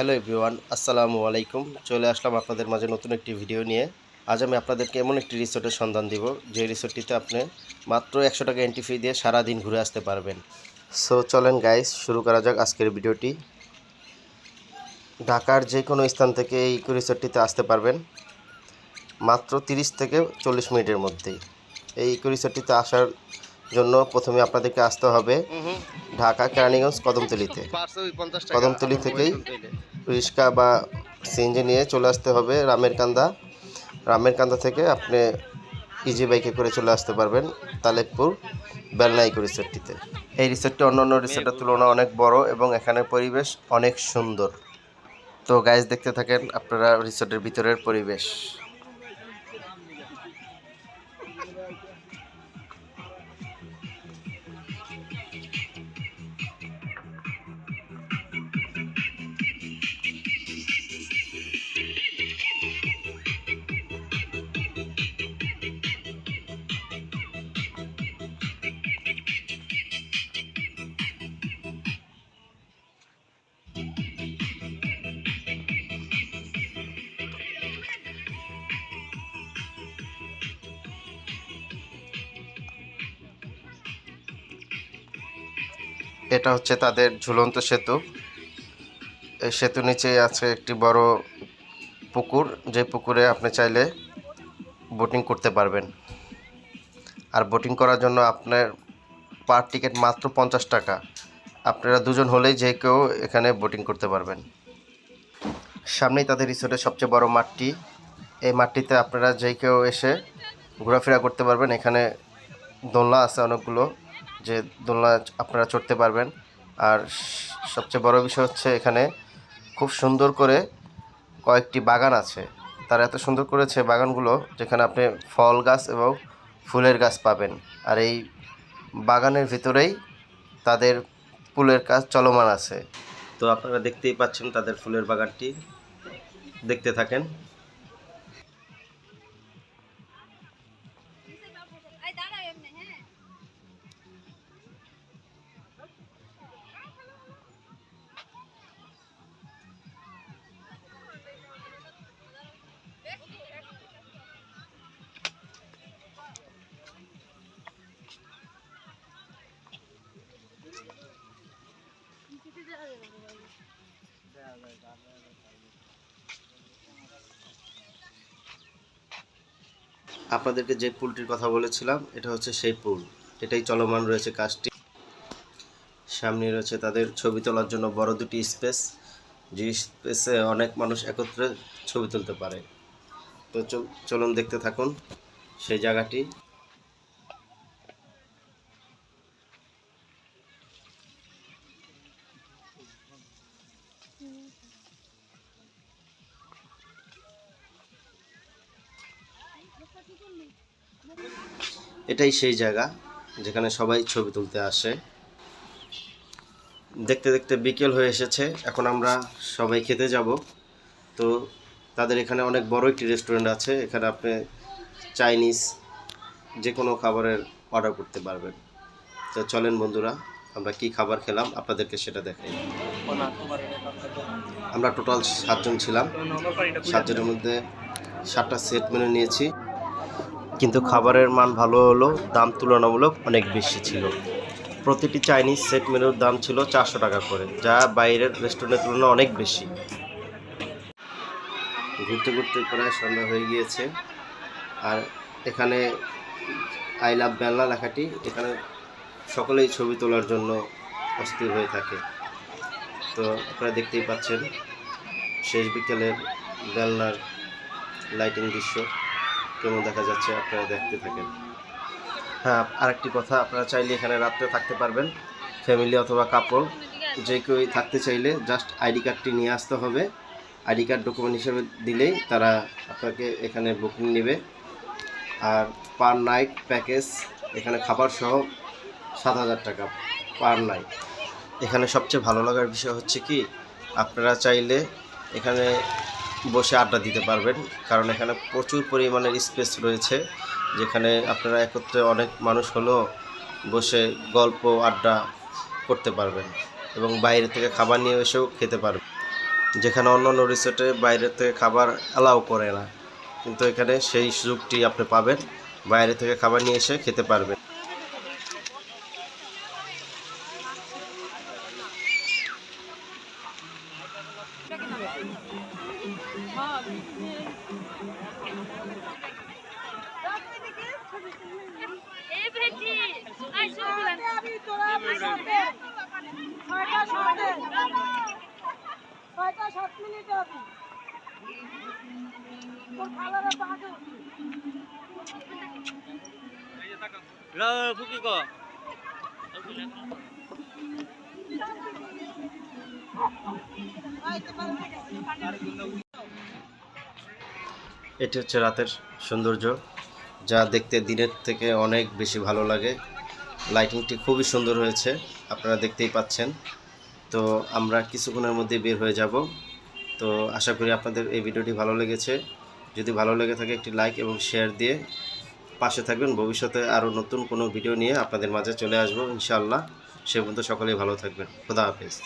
Hello everyone আসসালামু আলাইকুম। চলে আসলাম আপনাদের মাঝে নতুন একটি ভিডিও নিয়ে। আজ আমি আপনাদেরকে এমন একটি রিসোর্টের সন্ধান দিব যে রিসোর্টটিতে আপনি মাত্র একশো টাকা এন্ট্রি ফি দিয়ে সারা দিন ঘুরে আসতে পারবেন। সো চলেন গাইস শুরু করা যাক আজকের ভিডিওটি। ঢাকার যে কোনো স্থান থেকে এই রিসোর্টটিতে আসতে পারবেন মাত্র 30 থেকে চল্লিশ মিনিটের মধ্যেই। এই ইকো রিসোর্টটিতে আসার জন্য প্রথমে আপনাদেরকে আসতে হবে ঢাকা কেরানীগঞ্জ কদমতলিতে। কদমতলি থেকেই রিক্সা বা সিএনজি নিয়ে চলে আসতে হবে রামের কান্দা। রামের কান্দা থেকে আপনি ইজি বাইকে করে চলে আসতে পারবেন তালেকপুর বেলনা ইকো রিসোর্টটিতে এই রিসোর্টটি অন্য অন্য রিসোর্টের তুলনায় অনেক বড় এবং এখানের পরিবেশ অনেক সুন্দর। তো গাইজ দেখতে থাকেন আপনারা রিসোর্টের ভিতরের পরিবেশ। এটা হচ্ছে তাদের ঝুলন্ত সেতু। এই সেতু নিচে আছে একটি বড় পুকুর। যে পুকুরে আপনি চাইলে বোটিং করতে পারবেন। আর বোটিং করার জন্য আপনার পার টিকিট মাত্র পঞ্চাশ টাকা। আপনারা দুজন হলেই যে কেউ এখানে বোটিং করতে পারবেন। সামনেই তাদের রিসোর্টের সবচেয়ে বড় মাঠটি। এই মাঠটিতে আপনারা যে কেউ এসে ঘোরাফেরা করতে পারবেন। এখানে দোলনা আছে অনেকগুলো। যে দোলনা আপনারা চড়তে পারবেন। আর সবচেয়ে বড় বিষয় হচ্ছে এখানে খুব সুন্দর করে কয়েকটি বাগান আছে। তারা এত সুন্দর করেছে বাগানগুলো যেখানে আপনি ফল গাছ এবং ফুলের গাছ পাবেন। আর এই বাগানের ভিতরেই তাদের ফুলের কাজ চলমান আছে। তো আপনারা দেখতেই পাচ্ছেন তাদের ফুলের বাগানটি। দেখতে থাকেন। আপনাদেরকে যে পুলটির কথা বলেছিলাম, এটা হচ্ছে সেই পুল। এটাই চলমান রয়েছে কাজটি। সামনে রয়েছে তাদের ছবি তোলার জন্য বড় দুটি স্পেস। যে স্পেসে অনেক মানুষ একত্রে ছবি তুলতে পারে। তো চল- চলুন দেখতে থাকুন সেই জায়গাটি। এটাই সেই জায়গা যেখানে সবাই ছবি তুলতে আসে। দেখতে দেখতে বিকেল হয়ে এসেছে, এখন আমরা সবাই খেতে যাব। তো তাদের এখানে অনেক বড় একটি রেস্টুরেন্ট আছে, এখানে আপনি চাইনিজ যে কোনো খাবারের অর্ডার করতে পারবেন। তো চলেন বন্ধুরা, আমরা কি খাবার খেলাম আপনাদেরকে সেটা দেখাই। আমরা টোটাল সাতজন ছিলাম। সাতজনের মধ্যে সাতটা সেট মেনু নিয়েছি। কিন্তু খাবারের মান ভালো হলো, দাম তুলনামূলক অনেক বেশি ছিল। প্রতিটি চাইনিজ সেট মেনুর দাম ছিল চারশো টাকা করে, যা বাইরের রেস্টুরেন্টের তুলনায় অনেক বেশি। ঘুরতে ঘুরতে প্রায় সন্ধ্যা হয়ে গিয়েছে। আর এখানে আই লাভ বেলনা লেখাটি, এখানে সকলেই ছবি তোলার জন্য অস্থির হয়ে থাকে। তো আপনারা দেখতেই পাচ্ছেন, শেষ বিকেলের বেলনার লাইটিং দৃশ্য। কেমন দেখা যাচ্ছে আপনারা দেখতে থাকেন? হ্যাঁ আরেকটি কথা, আপনারা চাইলে এখানে রাত্রে থাকতে পারবেন ফ্যামিলি অথবা কাপড় যে কেউ থাকতে চাইলে জাস্ট আইডি কার্ডটি নিয়ে আসতে হবে। আইডি কার্ড ডকুমেন্ট হিসেবে দিলেই তারা আপনাকে এখানে বুকিং নেবে। আর পার নাইট প্যাকেজ এখানে খাবার সহ সাত হাজার টাকা পার নাইট এখানে সবচেয়ে ভালো লাগার বিষয় হচ্ছে কি, আপনারা চাইলে এখানে বসে আড্ডা দিতে পারবেন। কারণ এখানে প্রচুর পরিমাণের স্পেস রয়েছে, যেখানে আপনারা একত্রে অনেক মানুষ হলেও বসে গল্প, আড্ডা করতে পারবেন এবং বাইরে থেকে খাবার নিয়ে এসেও খেতে পারবেন। যেখানে অন্য অন্য রিসোর্টে বাইরে থেকে খাবার অ্যালাউ করে না। কিন্তু এখানে সেই সুযোগটি আপনি পাবেন, বাইরে থেকে খাবার নিয়ে এসে খেতে পারবেন এই বেটি আই শুনলাম আমি তোরা সাথে ছয়টা সাত মিনিট হবে তোর খালারে বাজে এটি হচ্ছে রাতের সৌন্দর্য, যা দেখতে দিনের থেকে অনেক বেশি ভালো লাগে। লাইটিংটি খুবই সুন্দর হয়েছে, আপনারা দেখতেই পাচ্ছেন। তো আমরা কিছুক্ষণের মধ্যে বের হয়ে যাব। তো আশা করি আপনাদের এই ভিডিওটি ভালো লেগেছে। যদি ভালো লেগে থাকে, একটি লাইক এবং শেয়ার দিয়ে পাশে থাকবেন। ভবিষ্যতে আরও নতুন কোনো ভিডিও নিয়ে আপনাদের মাঝে চলে আসব, ইনশাআল্লাহ। সে পর্যন্ত সকলেই ভালো থাকবেন। খোদা হাফেজ।